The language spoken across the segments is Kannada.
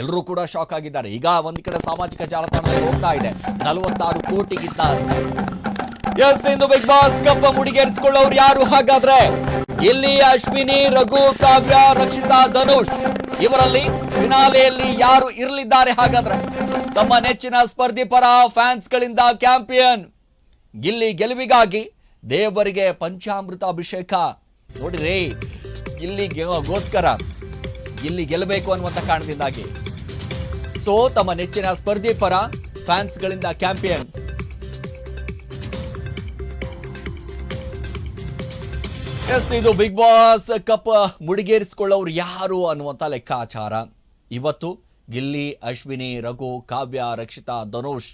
ಎಲ್ಲರೂ ಕೂಡ ಶಾಕ್ ಆಗಿದ್ದಾರೆ. ಈಗ ಒಂದ್ ಕಡೆ ಸಾಮಾಜಿಕ ಜಾಲತಾಣದಲ್ಲಿ ಹೋಗ್ತಾ ಇದೆ. ನಲವತ್ತಾರು ಕೋಟಿಗಿದ್ದಾರೆ. ಎಸ್ ಇಂದು ಬಿಗ್ ಬಾಸ್ ಕಪ್ಪ ಮುಡಿಗೇರಿಸಿಕೊಳ್ಳೋರು ಯಾರು ಹಾಗಾದ್ರೆ? ಇಲ್ಲಿ ಅಶ್ವಿನಿ, ರಘು, ಕಾವ್ಯ, ರಕ್ಷಿತಾ, ಧನುಷ್. ಇವರಲ್ಲಿ ಫಿನಾಲೆಯಲ್ಲಿ ಯಾರು ಇರಲಿದ್ದಾರೆ ಹಾಗಾದ್ರೆ? ತಮ್ಮ ನೆಚ್ಚಿನ ಸ್ಪರ್ಧಿ ಪರ ಫ್ಯಾನ್ಸ್ ಗಳಿಂದ ಕ್ಯಾಂಪಿಯನ್. ಇಲ್ಲಿ ಗೆಲುವಿಗಾಗಿ ದೇವರಿಗೆ ಪಂಚಾಮೃತ ಅಭಿಷೇಕ. ನೋಡಿರಿ, ಇಲ್ಲಿ ಗೋಸ್ಕರ ಇಲ್ಲಿ ಗೆಲ್ಲಬೇಕು ಅನ್ನುವಂಥ ಕಾರಣದಿಂದಾಗಿ. ಸೊ ತಮ್ಮ ನೆಚ್ಚಿನ ಸ್ಪರ್ಧಿ ಪರ ಫ್ಯಾನ್ಸ್ ಗಳಿಂದ ಕ್ಯಾಂಪಿಯನ್. ಎಸ್, ಇದು ಬಿಗ್ ಬಾಸ್ ಕಪ್ ಮುಡಿಗೇರಿಸಿಕೊಳ್ಳೋರು ಯಾರು ಅನ್ನುವಂಥ ಲೆಕ್ಕಾಚಾರ. ಇವತ್ತು ಗಿಲ್ಲಿ, ಅಶ್ವಿನಿ, ರಘು, ಕಾವ್ಯ, ರಕ್ಷಿತಾ, ಧನುಷ್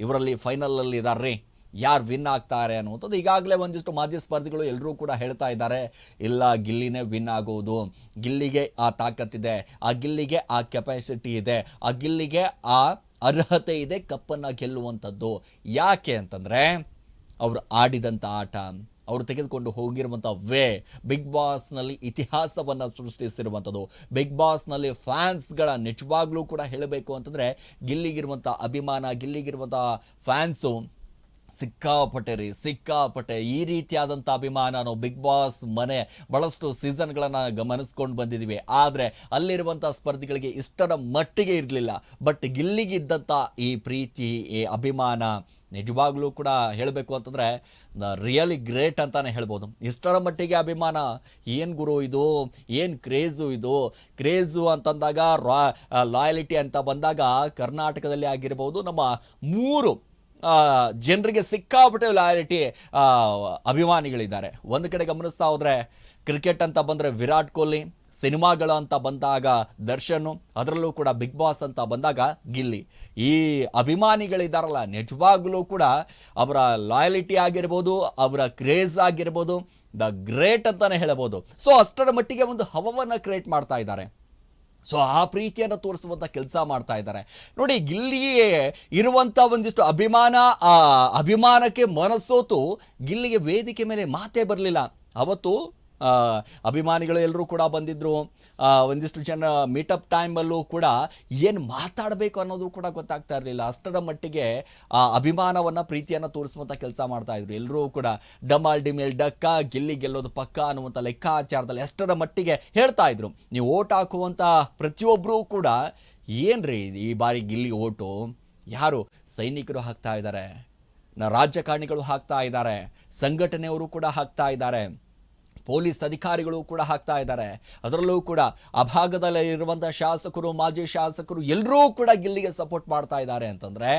ಇವರಲ್ಲಿ ಫೈನಲ್ ಅಲ್ಲಿ ಇದಾರ್ರಿ ಯಾರು ವಿನ್ ಆಗ್ತಾರೆ ಅನ್ನುವಂಥದ್ದು ಈಗಾಗಲೇ ಒಂದಿಷ್ಟು ಮಾಧ್ಯಮ ಸ್ಪರ್ಧಿಗಳು ಎಲ್ಲರೂ ಕೂಡ ಹೇಳ್ತಾ ಇದ್ದಾರೆ. ಇಲ್ಲ, ಗಿಲ್ಲಿನೇ ವಿನ್ ಆಗೋದು. ಗಿಲ್ಲಿಗೆ ಆ ತಾಕತ್ತಿದೆ. ಆ ಗಿಲ್ಲಿಗೆ ಆ ಕೆಪಾಸಿಟಿ ಇದೆ. ಆ ಗಿಲ್ಲಿಗೆ ಆ ಅರ್ಹತೆ ಇದೆ ಕಪ್ಪನ್ನು ಗೆಲ್ಲುವಂಥದ್ದು. ಯಾಕೆ ಅಂತಂದರೆ ಅವರು ಆಡಿದಂಥ ಆಟ, ಅವರು ತೆಗೆದುಕೊಂಡು ಹೋಗಿರುವಂಥ ವೇ, ಬಿಗ್ ಬಾಸ್ನಲ್ಲಿ ಇತಿಹಾಸವನ್ನು ಸೃಷ್ಟಿಸಿರುವಂಥದ್ದು. ಬಿಗ್ ಬಾಸ್ನಲ್ಲಿ ಫ್ಯಾನ್ಸ್ಗಳ ನಿಜವಾಗ್ಲೂ ಕೂಡ ಹೇಳಬೇಕು ಅಂತಂದರೆ, ಗಿಲ್ಲಿಗಿರುವಂಥ ಅಭಿಮಾನ, ಗಿಲ್ಲಿಗಿರುವಂಥ ಫ್ಯಾನ್ಸು ಸಿಕ್ಕಾಪಟ್ಟೆ ರೀ ಸಿಕ್ಕಾಪಟ್ಟೆ. ಈ ರೀತಿಯಾದಂಥ ಅಭಿಮಾನ ನಾವು ಬಿಗ್ ಬಾಸ್ ಮನೆ ಭಾಳಷ್ಟು ಸೀಸನ್ಗಳನ್ನು ಗಮನಿಸ್ಕೊಂಡು ಬಂದಿದ್ದೀವಿ ಆದರೆ ಅಲ್ಲಿರುವಂಥ ಸ್ಪರ್ಧಿಗಳಿಗೆ ಇಷ್ಟರ ಮಟ್ಟಿಗೆ ಇರಲಿಲ್ಲ. ಬಟ್ ಗಿಲ್ಲಿಗಿದ್ದಂಥ ಈ ಪ್ರೀತಿ, ಈ ಅಭಿಮಾನ ನಿಜವಾಗ್ಲೂ ಕೂಡ ಹೇಳಬೇಕು ಅಂತಂದರೆ ರಿಯಲಿ ಗ್ರೇಟ್ ಅಂತಲೇ ಹೇಳ್ಬೋದು. ಇಷ್ಟರ ಮಟ್ಟಿಗೆ ಅಭಿಮಾನ, ಏನು ಗುರು ಇದು? ಏನು ಕ್ರೇಜು ಇದು? ಕ್ರೇಜು ಅಂತಂದಾಗ ರಾ ಲಾಯಲಿಟಿ ಅಂತ ಬಂದಾಗ ಕರ್ನಾಟಕದಲ್ಲಿ ಆಗಿರ್ಬೋದು, ನಮ್ಮ ಮೂರು ಜನರಿಗೆ ಸಿಕ್ಕಾಪಟ್ಟೆ ಲಾಯಲಿಟಿ ಅಭಿಮಾನಿಗಳಿದ್ದಾರೆ. ಒಂದು ಕಡೆ ಗಮನಿಸ್ತಾ ಹೋದರೆ ಕ್ರಿಕೆಟ್ ಅಂತ ಬಂದರೆ ವಿರಾಟ್ ಕೊಹ್ಲಿ, ಸಿನಿಮಾಗಳು ಅಂತ ಬಂದಾಗ ದರ್ಶನ್, ಅದರಲ್ಲೂ ಕೂಡ ಬಿಗ್ ಬಾಸ್ ಅಂತ ಬಂದಾಗ ಗಿಲ್ಲಿ. ಈ ಅಭಿಮಾನಿಗಳಿದ್ದಾರಲ್ಲ, ನಿಜವಾಗಲೂ ಕೂಡ ಅವರ ಲಾಯಲಿಟಿ ಆಗಿರ್ಬೋದು, ಅವರ ಕ್ರೇಜ್ ಆಗಿರ್ಬೋದು ದ ಗ್ರೇಟ್ ಅಂತಲೇ ಹೇಳ್ಬೋದು. ಸೊ ಅಷ್ಟರ ಮಟ್ಟಿಗೆ ಒಂದು ಹವವನ್ನು ಕ್ರಿಯೇಟ್ ಮಾಡ್ತಾ ಇದ್ದಾರೆ. ಸೊ ಆ ಪ್ರೀತಿಯನ್ನು ತೋರಿಸುವಂಥ ಕೆಲಸ ಮಾಡ್ತಾ ಇದ್ದಾರೆ. ನೋಡಿ, ಗಿಲ್ಲಿಯೇ ಇರುವಂಥ ಒಂದಿಷ್ಟು ಅಭಿಮಾನ, ಆ ಅಭಿಮಾನಕ್ಕೆ ಮನಸ್ಸೋತು ಗಿಲ್ಲಿಗೆ ವೇದಿಕೆ ಮೇಲೆ ಮಾತೇ ಬರಲಿಲ್ಲ. ಅವತ್ತು ಅಭಿಮಾನಿಗಳು ಎಲ್ಲರೂ ಕೂಡ ಬಂದಿದ್ದರು ಒಂದಿಷ್ಟು ಜನ ಮೀಟಪ್ ಟೈಮಲ್ಲೂ ಕೂಡ ಏನು ಮಾತಾಡಬೇಕು ಅನ್ನೋದು ಕೂಡ ಗೊತ್ತಾಗ್ತಾ ಇರಲಿಲ್ಲ. ಅಷ್ಟರ ಮಟ್ಟಿಗೆ, ಆ, ಅಭಿಮಾನವನ್ನು ಪ್ರೀತಿಯನ್ನು ತೋರಿಸುವಂಥ ಕೆಲಸ ಮಾಡ್ತಾಯಿದ್ರು ಎಲ್ಲರೂ ಕೂಡ ಡಮಾಲ್ ಡಿಮೇಲ್ ಡಕ್ಕ, ಗಿಲ್ಲಿ ಗೆಲ್ಲೋದು ಪಕ್ಕ ಅನ್ನುವಂಥ ಲೆಕ್ಕಾಚಾರದಲ್ಲಿ ಎಷ್ಟರ ಮಟ್ಟಿಗೆ ಹೇಳ್ತಾ ಇದ್ರು. ನೀವು ಓಟ್ ಹಾಕುವಂಥ ಪ್ರತಿಯೊಬ್ಬರೂ ಕೂಡ, ಏನ್ರಿ ಈ ಬಾರಿ ಗಿಲ್ಲಿ ಓಟು? ಯಾರು? ಸೈನಿಕರು ಹಾಕ್ತಾ ಇದ್ದಾರೆ ರಾಜಕಾರಣಿಗಳು ಹಾಕ್ತಾ ಇದ್ದಾರೆ ಸಂಘಟನೆಯವರು ಕೂಡ ಹಾಕ್ತಾ ಇದ್ದಾರೆ ಪೊಲೀಸ್ ಅಧಿಕಾರಿಗಳು ಕೂಡ ಹಾಕ್ತಾ ಇದ್ದಾರೆ. ಅದರಲ್ಲೂ ಕೂಡ ಆ ಭಾಗದಲ್ಲಿ ಇರುವಂಥ ಶಾಸಕರು, ಮಾಜಿ ಶಾಸಕರು ಎಲ್ಲರೂ ಕೂಡ ಗಿಲ್ಲಿಗೆ ಸಪೋರ್ಟ್ ಮಾಡ್ತಾ ಇದ್ದಾರೆ ಅಂತಂದರೆ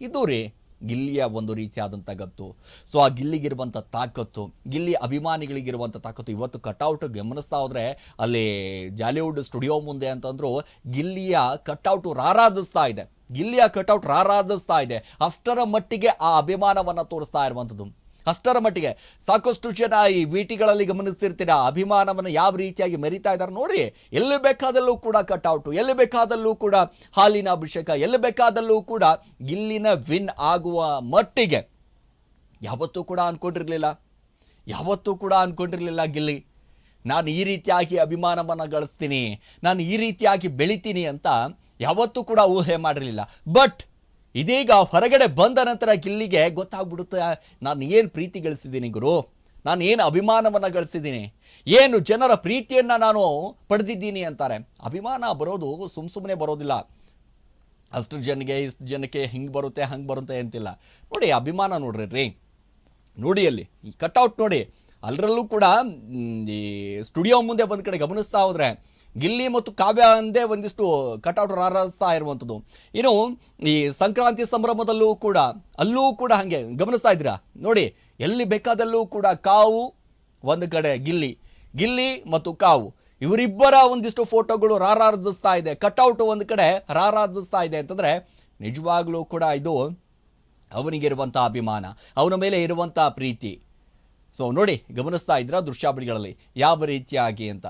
ಇದು ರೀ ಗಿಲ್ಲಿಯ ಒಂದು ರೀತಿಯಾದಂಥ ಗತ್ತು. ಸೊ, ಆ ಗಿಲ್ಲಿಗಿರುವಂಥ ತಾಕತ್ತು, ಗಿಲ್ಲಿ ಅಭಿಮಾನಿಗಳಿಗಿರುವಂಥ ತಾಕತ್ತು ಇವತ್ತು ಕಟ್ಔಟ್ ಗಮನಿಸ್ತಾ ಹೋದರೆ ಅಲ್ಲಿ ಜಾಲಿವುಡ್ ಸ್ಟುಡಿಯೋ ಮುಂದೆ ಅಂತಂದ್ರು ಗಿಲ್ಲಿಯ ಕಟ್ಔಟು ರಾರಾಜಿಸ್ತಾ ಇದೆ. ಗಿಲ್ಲಿಯ ಕಟ್ಔಟ್ ರಾರಾಜಿಸ್ತಾ ಇದೆ. ಅಷ್ಟರ ಮಟ್ಟಿಗೆ ಆ ಅಭಿಮಾನವನ್ನು ತೋರಿಸ್ತಾ ಇರುವಂಥದ್ದು ಅಷ್ಟರ ಮಟ್ಟಿಗೆ ಸಾಕಷ್ಟು ಜನ ಈ ವಿಟಿಗಳಲ್ಲಿ ಗಮನಿಸ್ತಿರ್ತೀರ? ಅಭಿಮಾನವನ್ನು ಯಾವ ರೀತಿಯಾಗಿ ಮೆರಿತಾ ಇದ್ದಾರೆ ನೋಡಿ. ಎಲ್ಲಿ ಬೇಕಾದಲ್ಲೂ ಕೂಡ ಕಟ್ಔಟು ಎಲ್ಲಿ ಬೇಕಾದಲ್ಲೂ ಕೂಡ ಹಾಲಿನ ಅಭಿಷೇಕ, ಎಲ್ಲಿ ಬೇಕಾದಲ್ಲೂ ಕೂಡ ಗಿಲ್ಲಿನ ವಿನ್ ಆಗುವ ಮಟ್ಟಿಗೆ. ಯಾವತ್ತೂ ಕೂಡ ಅಂದ್ಕೊಂಡಿರಲಿಲ್ಲ ಯಾವತ್ತೂ ಕೂಡ ಅಂದ್ಕೊಂಡಿರಲಿಲ್ಲ ಗಿಲ್ಲಿ. ನಾನು ಈ ರೀತಿಯಾಗಿ ಅಭಿಮಾನವನ್ನು ಗಳಿಸ್ತೀನಿ, ನಾನು ಈ ರೀತಿಯಾಗಿ ಬೆಳಿತೀನಿ ಅಂತ ಯಾವತ್ತೂ ಕೂಡ ಊಹೆ ಮಾಡಿರಲಿಲ್ಲ. ಬಟ್ ಇದೀಗ ಹೊರಗಡೆ ಬಂದ ನಂತರ ಗಿಲ್ಲಿಗೆ ಗೊತ್ತಾಗ್ಬಿಡುತ್ತೆ, ನಾನು ಏನು ಪ್ರೀತಿ ಗಳಿಸಿದ್ದೀನಿ ಗುರು? ನಾನು ಏನು ಅಭಿಮಾನವನ್ನು ಗಳಿಸಿದ್ದೀನಿ? ಏನು ಜನರ ಪ್ರೀತಿಯನ್ನು ನಾನು ಪಡೆದಿದ್ದೀನಿ ಅಂತಾರೆ. ಅಭಿಮಾನ ಬರೋದು ಸುಮ್ಮ ಸುಮ್ಮನೆ ಬರೋದಿಲ್ಲ. ಅಷ್ಟು ಜನಕ್ಕೆ ಇಷ್ಟು ಜನಕ್ಕೆ ಹಿಂಗೆ ಬರುತ್ತೆ, ಹಂಗೆ ಬರುತ್ತೆ ಅಂತಿಲ್ಲ. ನೋಡಿ, ಅಭಿಮಾನ ನೋಡ್ರಿ ರೀ ನೋಡಿ ಅಲ್ಲಿ, ಈ ಕಟ್ಔಟ್ ನೋಡಿ. ಅಲ್ಲರಲ್ಲೂ ಕೂಡ ಈ ಸ್ಟುಡಿಯೋ ಮುಂದೆ ಬಂದ ಕಡೆ ಗಮನಿಸ್ತಾ ಹೋದ್ರೆ ಗಿಲ್ಲಿ ಮತ್ತು ಕಾವ್ಯ ಅಂದೇ ಒಂದಿಷ್ಟು ಕಟೌಟ್ ರಾರಾಜಿಸ್ತಾ ಇರುವಂಥದ್ದು. ಇನ್ನು ಈ ಸಂಕ್ರಾಂತಿ ಸಂಭ್ರಮದಲ್ಲೂ ಕೂಡ, ಅಲ್ಲೂ ಕೂಡ ಹಾಗೆ ಗಮನಿಸ್ತಾ ಇದ್ದೀರಾ? ನೋಡಿ, ಎಲ್ಲಿ ಬೇಕಾದಲ್ಲೂ ಕೂಡ ಕಾವು, ಒಂದು ಕಡೆ ಗಿಲ್ಲಿ. ಗಿಲ್ಲಿ ಮತ್ತು ಕಾವು. ಇವರಿಬ್ಬರ ಒಂದಿಷ್ಟು ಫೋಟೋಗಳು ರಾರಾಜಿಸ್ತಾ ಇದೆ. ಕಟೌಟ್ ಒಂದು ಕಡೆ ರಾರಾಜಿಸ್ತಾ ಇದೆ ಅಂತಂದರೆ ನಿಜವಾಗ್ಲೂ ಕೂಡ ಇದು ಅವನಿಗಿರುವಂಥ ಅಭಿಮಾನ, ಅವನ ಮೇಲೆ ಇರುವಂಥ ಪ್ರೀತಿ. ಸೊ ನೋಡಿ, ಗಮನಿಸ್ತಾ ಇದ್ರ ದೃಶ್ಯಾವಳಿಗಳಲ್ಲಿ ಯಾವ ರೀತಿಯಾಗಿ ಅಂತ.